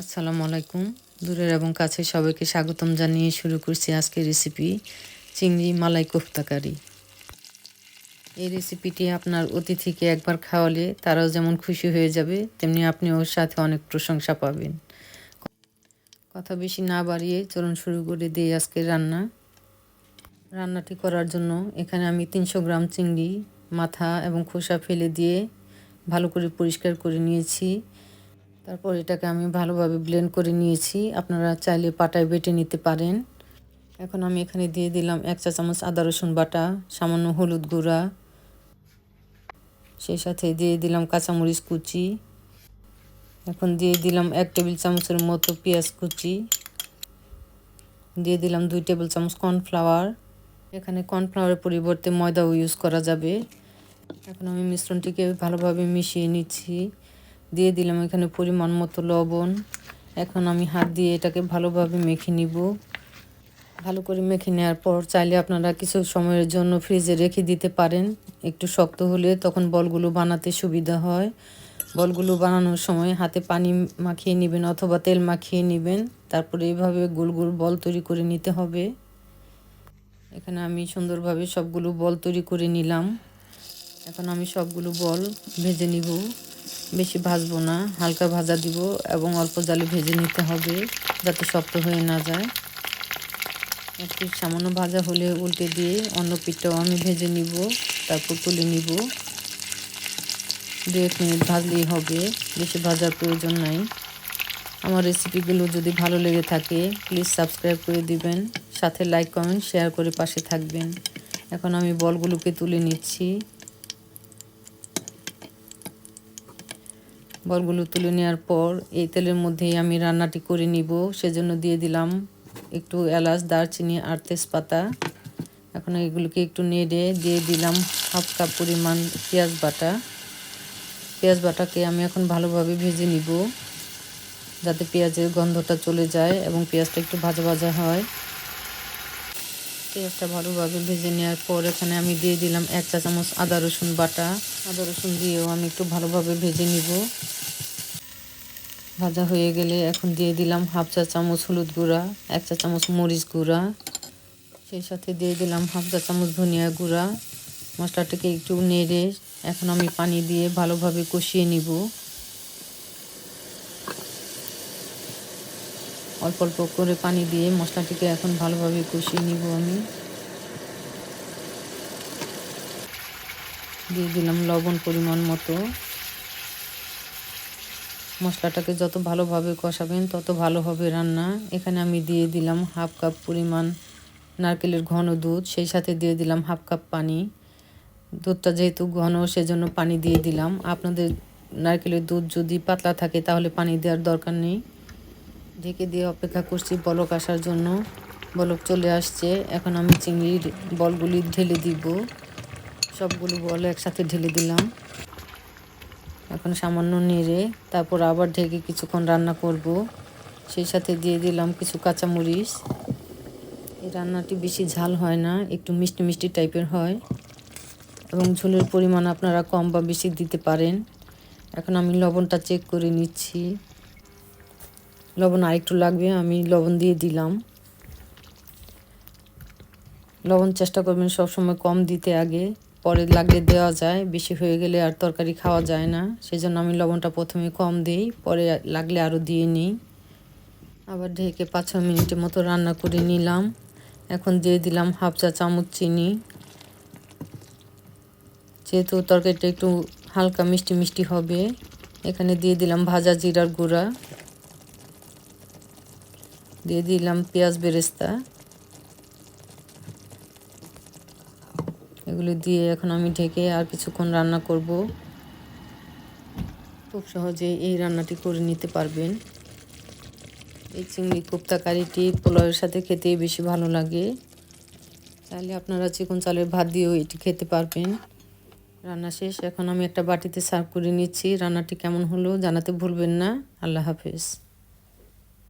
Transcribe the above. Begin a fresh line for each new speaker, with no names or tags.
আসসালামু আলাইকুম। দূরের এবং কাছে সবাইকে স্বাগতম জানিয়ে শুরু করছি আজকের রেসিপি চিংড়ি মালাই কোফতাকারি। এই রেসিপিটি আপনার অতিথিকে একবার খাওয়ালে তারাও যেমন খুশি হয়ে যাবে, তেমনি আপনি ওর সাথে অনেক প্রশংসা পাবেন। কথা বেশি না বাড়িয়ে চলুন শুরু করে দিই আজকের রান্না। রান্নাটি করার জন্য এখানে আমি তিনশো গ্রাম চিংড়ি, মাথা এবং খোসা ফেলে দিয়ে ভালো করে পরিষ্কার করে নিয়েছি। তারপর এটাকে আমি ভালোভাবে ব্লেন্ড করে নিয়েছি। আপনারা চাইলে পাটায় বেটে নিতে পারেন। এখন আমি এখানে দিয়ে দিলাম এক চা চামচ আদা রসুন বাটা, সামান্য হলুদ গুঁড়া। সেই সাথে দিয়ে দিলাম কাঁচামরিচ কুচি। এখন দিয়ে দিলাম এক টেবিল চামচের মতো পেঁয়াজ কুচি। দিয়ে দিলাম দুই টেবিল চামচ কর্নফ্লাওয়ার। এখানে কর্নফ্লাওয়ারের পরিবর্তে ময়দাও ইউজ করা যাবে। এখন আমি মিশ্রণটিকে ভালোভাবে মিশিয়ে নিচ্ছি। দিয়ে দিলাম এখানে পরিমাণ মতো লবণ। এখন আমি হাত দিয়ে এটাকে ভালোভাবে মেখে নিব। ভালো করে মেখে নেওয়ার পর চাইলে আপনারা কিছু সময়ের জন্য ফ্রিজে রেখে দিতে পারেন। একটু শক্ত হলে তখন বলগুলো বানাতে সুবিধা হয়। বলগুলো বানানোর সময় হাতে পানি মাখিয়ে নেবেন অথবা তেল মাখিয়ে নেবেন। তারপরে এইভাবে গোল গোল বল তৈরি করে নিতে হবে। এখানে আমি সুন্দরভাবে সবগুলো বল তৈরি করে নিলাম। এখন আমি সবগুলো বল ভেজে নিব। বেশি ভাজবো না, হালকা ভাজা দিব এবং অল্প জালে ভেজে নিতে হবে যাতে শক্ত হয়ে না যায়। এক পিঠ সামান্য ভাজা হলে উল্টে দিয়ে অন্য পিঠটাও আমি ভেজে নিব, তারপর তুলে নিব। দু এক মিনিট ভাজলেই হবে, বেশি ভাজার প্রয়োজন নাই। আমার রেসিপিগুলো যদি ভালো লেগে থাকে, প্লিজ সাবস্ক্রাইব করে দিবেন, সাথে লাইক, কমেন্ট, শেয়ার করে পাশে থাকবেন। এখন আমি বলগুলোকে তুলে নিচ্ছি। বলগুলো তুলে নেওয়ার পর এই তেলের মধ্যেই আমি রান্নাটি করে নিব। সেজন্য দিয়ে দিলাম একটু এলাচ, দারচিনি আর তেজপাতা। এখন এগুলোকে একটু নেড়ে দিয়ে দিলাম হাফ কাপ পরিমাণ পেঁয়াজ বাটা। পেঁয়াজ বাটাকে আমি এখন ভালোভাবে ভেজে নিব যাতে পেঁয়াজের গন্ধটা চলে যায় এবং পেঁয়াজটা একটু ভাজা ভাজা হয়। পেঁয়াজটা ভালোভাবে ভেজে নেওয়ার পর এখানে আমি দিয়ে দিলাম এক চা চামচ আদা রসুন বাটা। আদা রসুন দিয়েও আমি একটু ভালোভাবে ভেজে নিব। ভাজা হয়ে গেলে এখন দিয়ে দিলাম হাফ চা চামচ হলুদ গুঁড়া, এক চা চামচ মরিচ গুঁড়া, সেই সাথে দিয়ে দিলাম হাফ চা চামচ ধনিয়া গুঁড়া। মশলাটাকে একটু নেড়ে এখন আমি পানি দিয়ে ভালোভাবে কষিয়ে নিব। অল্প অল্প করে পানি দিয়ে মশলাটিকে এখন ভালোভাবে কষিয়ে নিব আমি। দিয়ে দিলাম লবণ পরিমাণ মতো। মশলাটাকে যত ভালোভাবে কষাবেন, তত ভালো হবে রান্না। এখানে আমি দিয়ে দিলাম হাফ কাপ পরিমাণ নারকেলের ঘন দুধ, সেই সাথে দিয়ে দিলাম হাফ কাপ পানি। দুধটা যেহেতু ঘন, সেজন্য পানি দিয়ে দিলাম। আপনাদের নারকেলের দুধ যদি পাতলা থাকে, তাহলে পানি দেওয়ার দরকার নেই। ঢেকে দিয়ে অপেক্ষা করছি বলক আসার জন্য। বলক চলে আসছে। এখন আমি চিংড়ির বলগুলি ঢেলে দিব। সবগুলো বল একসাথে ঢেলে দিলাম। এখন সামান্য নেড়ে তারপর আবার ঢেকে কিছুক্ষণ রান্না করব। সেই সাথে দিয়ে দিলাম কিছু কাঁচামরিচ। এই রান্নাটি বেশি ঝাল হয় না, একটু মিষ্টি মিষ্টি টাইপের হয়। এবং ঝোলের পরিমাণ আপনারা কম বা বেশি দিতে পারেন। এখন আমি লবণটা চেক করে নিচ্ছি। লবণ আরেকটু লাগবে, আমি লবণ দিয়ে দিলাম। লবণ চেষ্টা করবেন সবসময় কম দিতে আগে। পরে লাগলে দেওয়া যায়, বেশি হয়ে গেলে আর তরকারি খাওয়া যায় না। সেজন্য আমি লবণটা প্রথমে কম দিই, পরে লাগলে আরও দিয়ে নিই। আবার ঢেকে পাঁচ ছ মিনিটের মতো রান্না করে নিলাম। এখন দিয়ে দিলাম হাফ চা চামচ চিনি। যেহেতু তরকারিটা একটু হালকা মিষ্টি মিষ্টি হবে, এখানে দিয়ে দিলাম ভাজা জিরার গুঁড়া। দিয়ে দিলাম পেঁয়াজ বেরেস্তা। এগুলো দিয়ে এখন আমি ঢেকে আর কিছুক্ষণ রান্না করব। খুব সহজে এই রান্নাটি করে নিতে পারবেন। এই চিংড়ি কোপ্তা কারিটি পোলাওয়ের সাথে খেতে বেশি ভালো লাগে। তাহলে আপনারা চিকন চালের ভাত দিয়েও এটি খেতে পারবেন। রান্না শেষ, এখন আমি একটা বাটিতে সার্ভ করে নিচ্ছি। রান্নাটি কেমন হলো জানাতে ভুলবেন না। আল্লাহ হাফেজ।